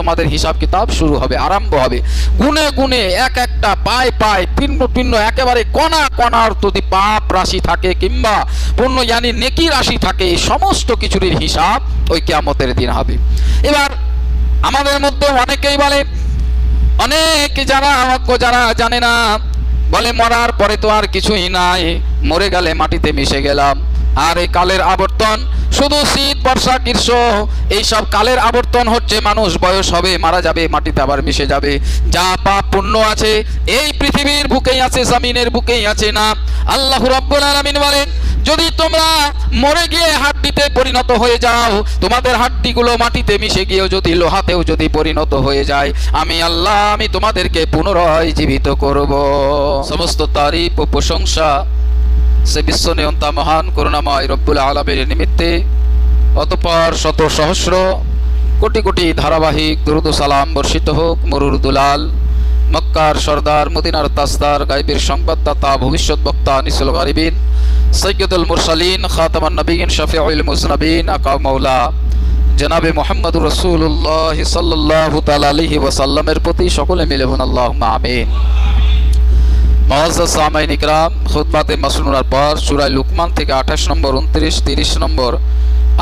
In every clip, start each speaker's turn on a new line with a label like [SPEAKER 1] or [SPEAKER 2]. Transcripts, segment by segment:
[SPEAKER 1] তোমাদের হিসাব কিতাব শুরু হবে, আরম্ভ হবে। গুনে গুনে এক একটা, পায় পায় পিন্ন পিন্ন একেবারে কণা কণার যদি পাপ রাশি থাকে কিংবা পূর্ণ জানি নেকি রাশি থাকে, এই সমস্ত কিছুর হিসাব ওই কেয়ামতের দিন হবে। এবার আমাদের মধ্যে অনেকেই বলে, অনেক যারা অজ্ঞ যারা জানে না, বলে মরার পরে তো আর কিছুই নাই, মরে গেলে মাটিতে মিশে গেলাম। আর এই কালের আবর্তন শুধু শীত, বর্ষা, গ্রীষ্ম এইসব কালের আবর্তন হচ্ছে মানুষ, বয়স হবে, মারা যাবে, মাটিতে আবার মিশে যাবে। যা পাপ পুণ্য আছে, এই পৃথিবীর বুকেই আছে, জমিনের বুকেই আছে না। আল্লাহ রব্বুল আলামিন বলেন, যদি তোমরা মরে গিয়ে হাড্ডিতে পরিণত হয়ে যাও, তোমাদের হাড্ডিগুলো মাটিতে মিশে গিয়েও যদি লোহাতেও যদি পরিণত হয়ে যায়, আমি আল্লাহ, আমি তোমাদেরকে পুনরায় জীবিত করব। সমস্ত তারিফ ও প্রশংসা সে বিশ্ব নিয়ন্তা মহান করুণাময় রব্বুল আলমের নিমিত্তে অতপর শত সহস্র, কোটি কোটি ধারাবাহিক দুরুদ সালাম বর্ষিত হোক মরুর দুলাল, মক্কার সর্দার, মদিনার তাসদার গাইবের সংবাদদাতা, ভবিষ্যৎ বক্তা, নিসুল গারিবিন, সৈয়দুল মুরসালিন, খাতামান নবীন, শফিউল মুসনবিন আকা মৌলা জনাবে মোহাম্মদুর রসুল্লাহ সাল্লাহ তাল আলহি ওয়াসাল্লামের প্রতি সকলে মিলে আল্লাহ আমিন। মহাজ্জাজ সামাইন ইকরাম খুতবাতে মাসনুরার পর সুরাই লুকমান থেকে আঠাশ নম্বর, উনত্রিশ, তিরিশ নম্বর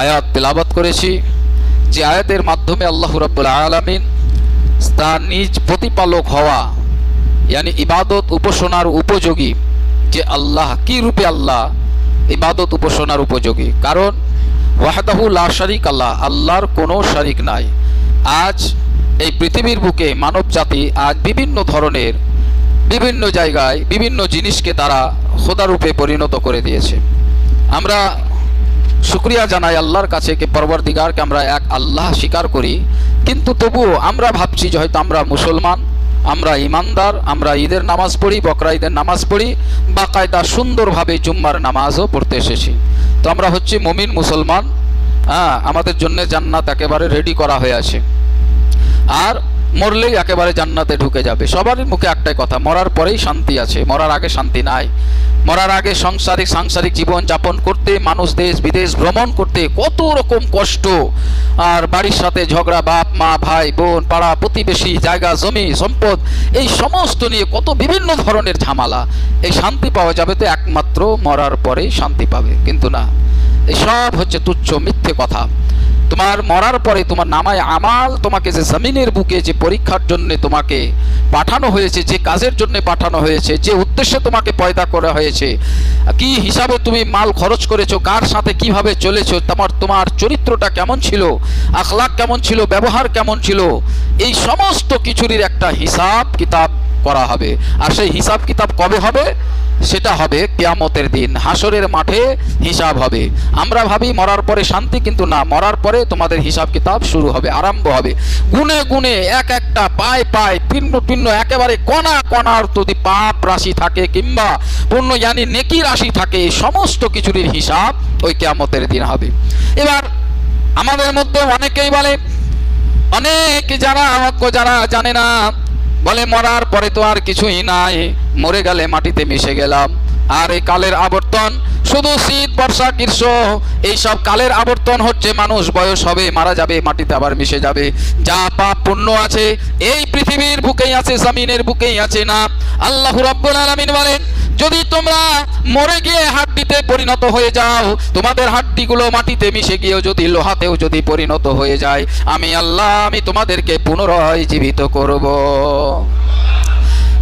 [SPEAKER 1] আয়াত তেলাবাত করেছি। যে আয়াতের মাধ্যমে আল্লাহ রাব্বুল আলামিন তার নিজ প্রতিপালক হওয়া, ইয়ানি ইবাদত উপাসনার উপযোগী, যে আল্লাহ কি রূপে আল্লাহ ইবাদত উপাসনার উপযোগী। কারণ ওয়াহদাহু লা শারিক আল্লাহ আল্লাহর কোনো শারিক নাই। আজ এই পৃথিবীর বুকে মানব জাতি আজ বিভিন্ন ধরনের বিভিন্ন জায়গায় বিভিন্ন জিনিসকে তারা খোদারূপে পরিণত করে দিয়েছে। আমরা শুক্রিয়া জানাই আল্লাহর কাছে কে পরবর্তীকারকে আমরা এক আল্লাহ স্বীকার করি। কিন্তু তবুও আমরা ভাবছি যে হয়তো আমরা মুসলমান, আমরা ইমানদার, আমরা ঈদের নামাজ পড়ি, বকরা ঈদের নামাজ পড়ি বা কায়দা সুন্দরভাবে জুম্মার নামাজও পড়তে এসেছি। তো আমরা হচ্ছি মমিন, মুসলমান হ্যাঁ আমাদের জন্য জান্নাত একেবারে রেডি করা হয়ে আছে। আর মরলেই একেবারে জান্নাতে ঢুকে যাবে। সবারই মুখে একটাই কথা, মরার পরেই শান্তি আছে, মরার আগে শান্তি নাই। মরার আগে সংসারিক, সাংসারিক জীবন যাপন করতে, মানুষ দেশ, বিদেশ ভ্রমণ করতে কত রকম কষ্ট। আর বাড়ির সাথে ঝগড়া, বাপ, মা, ভাই, বোন, পাড়া, প্রতিবেশী, জায়গা, জমি, সম্পদ, এই সমস্ত নিয়ে কত বিভিন্ন ধরনের ঝামেলা। এই শান্তি পাওয়া যাবে তো একমাত্র মরার পরেই শান্তি পাবে, কিন্তু না। এসব হচ্ছে তুচ্ছ মিথ্যে কথা। তোমার মরার পরে তোমার নামায় আমাল তোমাকে যে জমিনের বুকে যে পরীক্ষার জন্য তোমাকে পাঠানো হয়েছে, যে কাজের জন্য পাঠানো হয়েছে, যে উদ্দেশ্যে তোমাকে পয়দা করা হয়েছে, কি হিসাবে তুমি মাল খরচ করেছ, কার সাথে কীভাবে চলেছো, তোমার তোমার চরিত্রটা কেমন ছিল আখলাক কেমন ছিল, ব্যবহার কেমন ছিল, এই সমস্ত কিছুরই একটা হিসাব কিতাব করা হবে। আর সেই হিসাব কিতাব কবে হবে? সেটা হবে কেয়ামতের দিন। হাসরের মাঠে হিসাব হবে। আমরা ভাবি মরার পরে শান্তি, কিন্তু না, মরার পরে তোমাদের হিসাব কিতাব শুরু হবে, আরম্ভ হবে। গুনে গুনে এক একটা, পায় পায় পিন্ন পিন্ন একেবারে কণা কণার যদি পাপ রাশি থাকে কিংবা পূর্ণ জানি নেকি রাশি থাকে, সমস্ত কিছুরই হিসাব ওই কেয়ামতের দিন হবে। এবার আমাদের মধ্যে অনেকেই বলে, অনেক যারা যারা জানে না বলে, মরার পরে তো আর কিছুই নাই। মরে গেলে মাটিতে মিশে গেলাম। আর এই কালের আবর্তন, শুধু শীত, বর্ষা, গ্রীষ্ম এইসব কালের আবর্তন হচ্ছে মানুষ বয়স হবে, মারা যাবে, মাটিতে আবার মিশে যাবে। যা পাপ পুণ্য আছে, এই পৃথিবীর বুকেই আছে, জমিনের বুকেই আছে না? আল্লাহ রব্বুল আলামিন বলেন যদি তোমরা মরে গিয়ে হাড্ডিতে পরিণত হয়ে যাও, তোমাদের হাড্ডিগুলো মাটিতে মিশে গিয়েও যদি লোহাতেও যদি পরিণত হয়ে যায়, আমি আল্লাহ, আমি তোমাদেরকে পুনরায় জীবিত করব।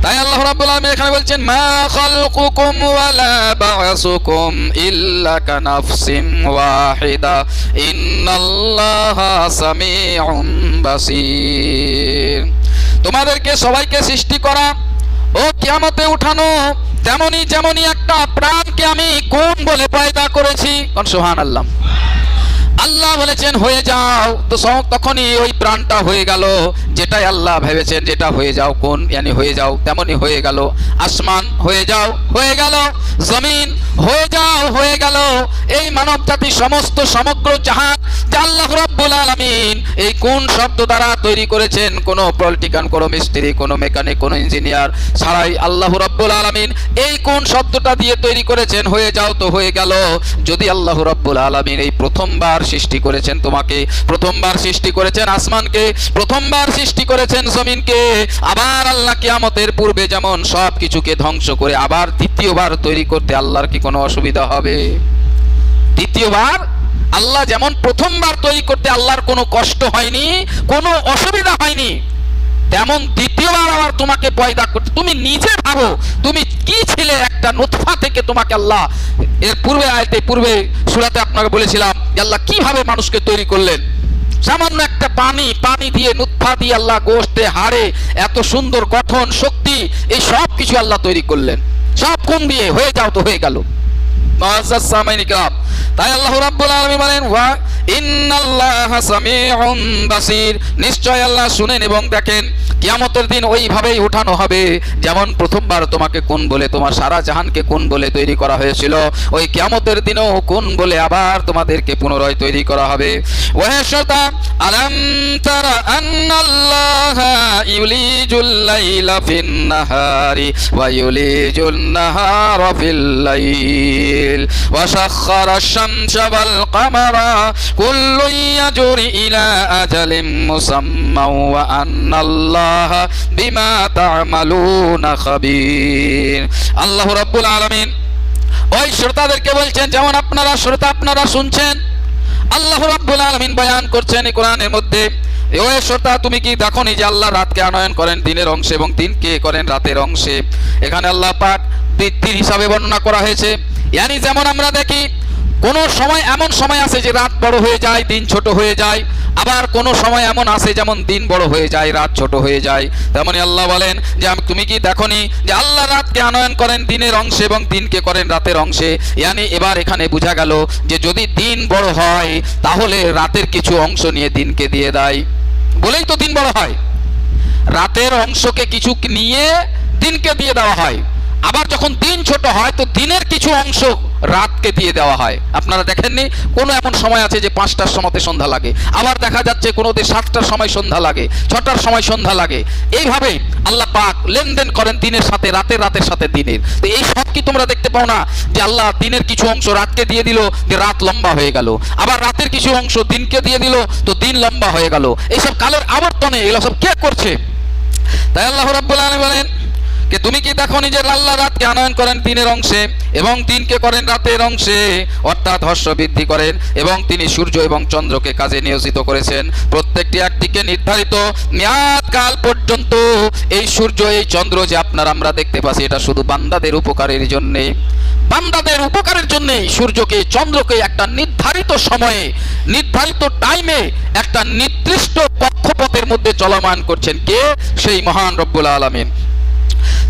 [SPEAKER 1] তাই আল্লাহ রাব্বুল আলামিন এখানে বলছেন, মা খালকুকুম ওয়ালা বা'সুকুম ইল্লা কানাফসিন ওয়াহিদা। ইন্নাল্লাহা সামিউন বাসীর। তোমাদেরকে সবাইকে সৃষ্টি করা, ও কিয়ামতে উঠানো তেমনি যেমনি একটা প্রাণকে আমি কোন বলে পয়দা করেছি? কোন সুবহানাল্লাহ। আল্লাহ বলেছেন, হয়ে যাও। তো তখনই ওই প্রাণটা হয়ে গেল। যেটাই আল্লাহ ভেবেছেন, যেটা হয়ে যাও, কোন ইয়ানি হয়ে যাও, তেমনি হয়ে গেল। আসমান হয়ে যাও, হয়ে গেল। জমিন হয়ে যাও, হয়ে গেল। এই মানব জাতি সমস্ত সমগ্র জাহান যা আল্লাহ রব্বুল আলামিন এই কোন শব্দ দ্বারা তৈরি করেছেন? কোনো পলিটিকান, কোনো মিস্ত্রি, কোনো মেকানিক, কোনো ইঞ্জিনিয়ার ছাড়াই আল্লাহ রব্বুল আলামিন এই কোন শব্দটা দিয়ে তৈরি করেছেন? হয়ে যাও তো, হয়ে গেল। যদি আল্লাহ রব্বুল আলামিন এই প্রথমবার সৃষ্টি করেছেন তোমাকে, প্রথমবার সৃষ্টি করেছেন আসমানকে, প্রথমবার সৃষ্টি করেছেন জমিনকে, আবার আল্লাহ কিয়ামতের পূর্বে যেমন সব কিছুকে ধ্বংস করে আবার দ্বিতীয়বার তৈরি করতে আল্লাহর কি কোনো অসুবিধা হবে? দ্বিতীয়বার আল্লাহ যেমন প্রথমবার তৈরি করতে আল্লাহর কোনো কষ্ট হয়নি, কোনো অসুবিধা হয়নি, তেমন দ্বিতীয়বার আবার তোমাকে পয়দা করতে তুমি নিজে ভাবো, তুমি কি ছিলে একটা নুতফা থেকে তোমাকে আল্লাহ এর পূর্বে আয়তে পূর্বে সুরাতে আপনাকে বলেছিলাম আল্লাহ কীভাবে মানুষকে তৈরি করলেন। সামান্য একটা পানি পানি দিয়ে নুৎফা দিয়ে আল্লাহ গোষ্ঠে হাড়ে এত সুন্দর গঠন, শক্তি, এই সব কিছু আল্লাহ তৈরি করলেন। সব কোন দিয়ে, হয়ে যাও তো, হয়ে গেল। তাই আল্লাহ রাব্বুল আলামিন বলেন ওয়া নিশ্চয় আল্লাহ শুনেন এবং দেখেন, কিয়ামতের দিন ওইভাবেই উঠানো হবে। যেমন প্রথমবার তোমাকে কোন বলে, তোমার সারা জাহানকে কোন বলে তৈরি করা হয়েছিল, ওই কিয়ামতের দিনও কোন বলে আবার তোমাদেরকে পুনরায় তৈরি করা হবে। ওহে নাহারি কুল্লুন ইয়াজরি ইলা আজালিম মুসাম্মা ওয়া আন্নাল্লাহা বিমা তা'মালুনা খাবীর। আল্লাহ রাব্বুল আলামিন ওই শ্রোতাদেরকে বলছেন, যেমন আপনারা শ্রোতা আপনারা শুনছেন, আল্লাহ রাব্বুল আলামিন বয়ান করছেন এই কোরআনের মধ্যে ওই শ্রোতা, তুমি কি দেখোনি যে আল্লাহ রাতকে আনয়ন করেন দিনের অংশে এবং দিনকে করেন রাতের অংশে? এখানে আল্লাহ পাক বৃত্তির হিসাবে বর্ণনা করা হয়েছে। ইয়ানি যেমন আমরা দেখি কোন সময় এমন সময় আছে যে রাত বড় হয়ে যায়, দিন ছোট হয়ে যায়। আবার কোনো সময় এমন আছে যেমন দিন বড় হয়ে যায়, রাত ছোট হয়ে যায়। তেমনি আল্লাহ বলেন যে, আমি তুমি কি দেখনি যে আল্লাহ রাতকে আনয়ন করেন দিনের অংশে এবং দিনকে করেন রাতের অংশে? ইয়ানি এবার এখানে বোঝা গেল যে, যদি দিন বড় হয়, তাহলে রাতের কিছু অংশ নিয়ে দিনকে দিয়ে দেয়। বলেই তো দিন বড় হয়। রাতের অংশকে কিছু নিয়ে দিনকে দিয়ে দেওয়া হয়। আবার যখন দিন ছোট হয়, তো দিনের কিছু অংশ রাতকে দিয়ে দেওয়া হয়। আপনারা দেখেননি? কোনো এমন সময় আছে যে পাঁচটার সময়তে সন্ধ্যা লাগে। আবার দেখা যাচ্ছে কোনোতে সাতটার সময় সন্ধ্যা লাগে, ছটার সময় সন্ধ্যা লাগে। এইভাবে আল্লাহ পাক লেনদেন করেন দিনের সাথে, রাতের রাতের সাথে দিনের। তো এই সব কি তোমরা দেখতে পাও না? যে আল্লাহ দিনের কিছু অংশ রাতকে দিয়ে দিল, যে রাত লম্বা হয়ে গেল। আবার রাতের কিছু অংশ দিনকে দিয়ে দিল, তো দিন লম্বা হয়ে গেল। এইসব কালের আবর্তনে এগুলো সব কে করছে? তাই আল্লাহ রাব্বুল আলামিন বলেন কে তুমি কি দেখো নিজের আল্লাহ রাতকে আনয়ন করেন দিনের অংশে এবং দিনকে করেন রাতের অংশে? অর্থাৎ হর্ষ বৃদ্ধি করেন এবং তিনি সূর্য এবং চন্দ্রকে কাজে নিয়োজিত করেছেন। প্রত্যেকটি একদিকে নির্ধারিত মেয়াদ কাল পর্যন্ত এই সূর্য, এই চন্দ্র যে আপনার আমরা দেখতে পাচ্ছি, এটা শুধু বান্দাদের উপকারের জন্যে। বান্দাদের উপকারের জন্য সূর্যকে, চন্দ্রকে একটা নির্ধারিত সময়ে, নির্ধারিত টাইমে একটা নির্দিষ্ট কক্ষপথের মধ্যে চলমান করছেন কে? সেই মহান রব্বুল আলামিন।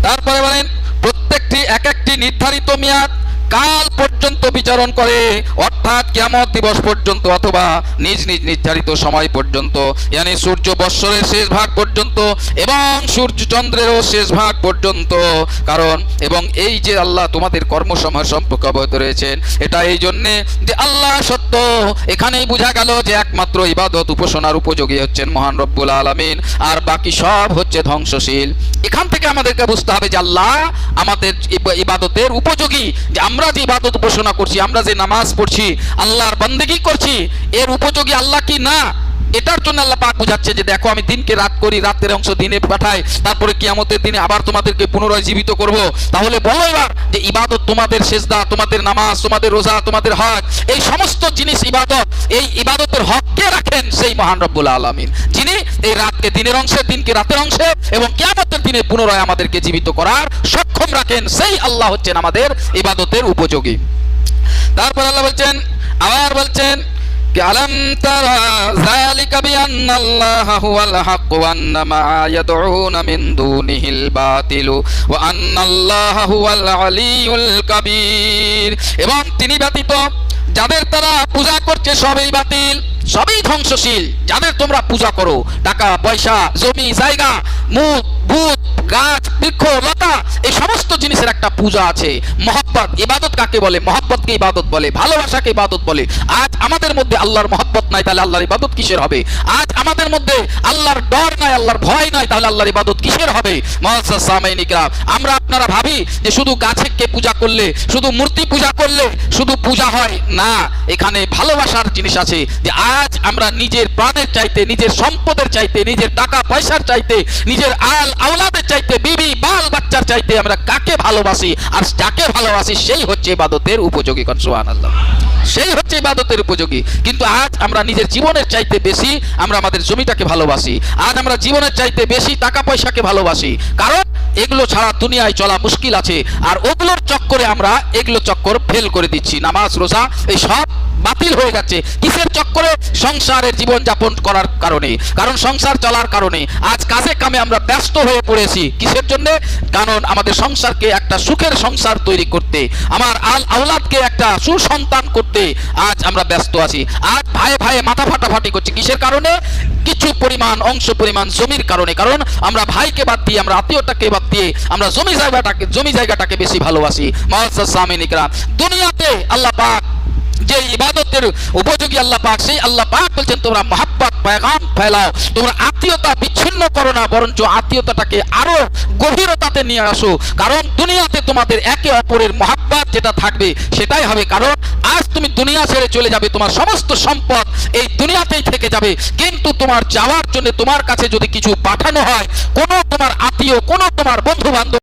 [SPEAKER 1] তারপরে বলেন প্রত্যেকটি এক একটি নির্ধারিত মেয়াদ কাল পর্যন্ত বিচারণ করে, অর্থাৎ কিয়ামত দিবস পর্যন্ত অথবা নিজ নিজ নির্ধারিত সময় পর্যন্ত, ইয়ানি সূর্য বৎসরের শেষ ভাগ পর্যন্ত এবং সূর্য চন্দ্রেরও শেষ ভাগ পর্যন্ত। কারণ, এবং এই যে আল্লাহ তোমাদের কর্মসময় সম্পর্কে অবহিত রয়েছেন, এটা এই জন্যে যে আল্লাহ সত্য, এখানেই বোঝা গেল যে একমাত্র ইবাদত উপাসনার উপযোগী হচ্ছেন মহান রব্বুল আলামিন, আর বাকি সব হচ্ছে ধ্বংসশীল। এখান থেকে আমাদেরকে বুঝতে হবে যে আল্লাহ আমাদের ইবাদতের উপযোগী, যে আমরা যে ইবাদত উপাসনা করছি, আমরা যে নামাজ পড়ছি, আল্লাহর বন্দেগী করছি? এর উপযোগী আল্লাহ কি? না। এটার জন্য আল্লাহ পাক বোঝাচ্ছে যে দেখো, আমি দিনকে রাত করি, রাতের অংশ দিনে পাঠাই, তারপরে কিয়ামতের দিনে আবার তোমাদেরকে পুনরায় জীবিত করব। তাহলে বলো এবার যে ইবাদত তোমাদের সেজদা, তোমাদের নামাজ, তোমাদের রোজা, তোমাদের হক এই সমস্ত জিনিস ইবাদত, এই ইবাদতের হক কে রাখেন? সেই মহান রব্বুল আলামিন। যিনি এই রাতকে দিনের অংশে, দিনকে রাতের অংশে এবং কিয়ামতের দিনে পুনরায় আমাদেরকে জীবিত করার সক্ষম রাখেন সেই আল্লাহ হচ্ছেন আমাদের ইবাদতের উপযোগী। তারপর আল্লাহ বলছেন, আবার বলছেন এবং তিনি ব্যতীত যাদের তারা পূজা করছে সবই বাতিল, সবই ধ্বংসশীল। যাদের তোমরা পূজা করো, টাকা, পয়সা, জমি, জায়গা, মুখ ভূত গাছ, বৃক্ষ জিনিসের একটা পূজা আছে। মহব্বত, ইবাদত কাকে বলে? মহব্বতকে ইবাদত বলে, ভালোবাসাকে ইবাদত বলে। আজ আমাদের মধ্যে আল্লাহর মহব্বত নাই, তাহলে আল্লাহর ইবাদত কিসের হবে? আজ আমাদের মধ্যে আল্লাহর ডর নাই, আল্লাহর ভয় নাই, তাহলে আল্লাহর ইবাদত কিসের হবে? সামাইন আমরা আপনারা ভাবি যে শুধু গাছেকে পূজা করলে, শুধু মূর্তি পূজা করলে শুধু পূজা হয়? না, এখানে ভালোবাসার জিনিস আছে যে আজ আমরা নিজের প্রাণের চাইতে, নিজের সম্পদের চাইতে, নিজের টাকা পয়সার চাইতে, নিজের আল আওলাদের চাইতে, বিবি বাল বাচ্চার চাইতে আমরা কাকে ভালোবাসি, আর যাকে ভালোবাসি সেই হচ্ছে ইবাদতের উপযোগী কন আল্লাহ সেই হচ্ছে ইবাদতের উপযোগী। কিন্তু আজ আমরা নিজের জীবনের চাইতে বেশি আমরা আমাদের জমিটাকে ভালোবাসি। আজ আমরা জীবনের চাইতে বেশি টাকা পয়সাকে ভালোবাসি। কারণ এগুলো ছাড়া দুনিয়ায় চলা মুশকিল আছে, আর ওগুলোর চক্করে আমরা এগুলো চক্কর ফেল করে দিচ্ছি। নামাজ, রোজা, এই সব বাতিল হয়ে যাচ্ছে কিসের চক্করে সংসারের জীবন যাপন করার কারণে? কারণ সংসার চলার কারণে। আজ কাজে কামে আমরা ব্যস্ত হয়ে পড়েছি। কিসের জন্য? কারণ আমাদের সংসারকে একটা সুখের সংসার তৈরি করতে, আমার আল আওলাদকে একটা সুসন্তান করতে আজ আমরা ব্যস্ত আছি। আজ ভাইয়ে ভাইয়ে মাথা ফাটাফাটি করছি। কিসের কারণে? কিছু পরিমাণ, অংশ পরিমাণ জমির কারণে। কারণ আমরা ভাইকে বাদ দিয়ে, আমরা আত্মীয়টাকে বাদ দিয়ে, আমরা জমি জায়গাটাকে জমি জায়গাটাকে বেশি ভালোবাসি। ইকরাম দুনিয়াতে আল্লাহ পাক যে ইবাদতের উপযোগী আল্লাহ পাক, সেই আল্লাহ পাক বলছেন, তোমরা মহাব্বত পেগাম ফেলাও। তোমরা আত্মীয়তা বিচ্ছিন্ন করো না, বরঞ্চ আত্মীয়তাটাকে আরও গভীরতাতে নিয়ে আসো। কারণ দুনিয়াতে তোমাদের একে অপরের মহাব্বত যেটা থাকবে, সেটাই হবে। কারণ আজ তুমি দুনিয়া ছেড়ে চলে যাবে, তোমার সমস্ত সম্পদ এই দুনিয়াতেই থেকে যাবে। কিন্তু তোমার যাওয়ার জন্য তোমার কাছে যদি কিছু পাঠানো হয়, কোনো তোমার আত্মীয়, কোনো তোমার বন্ধু বান্ধব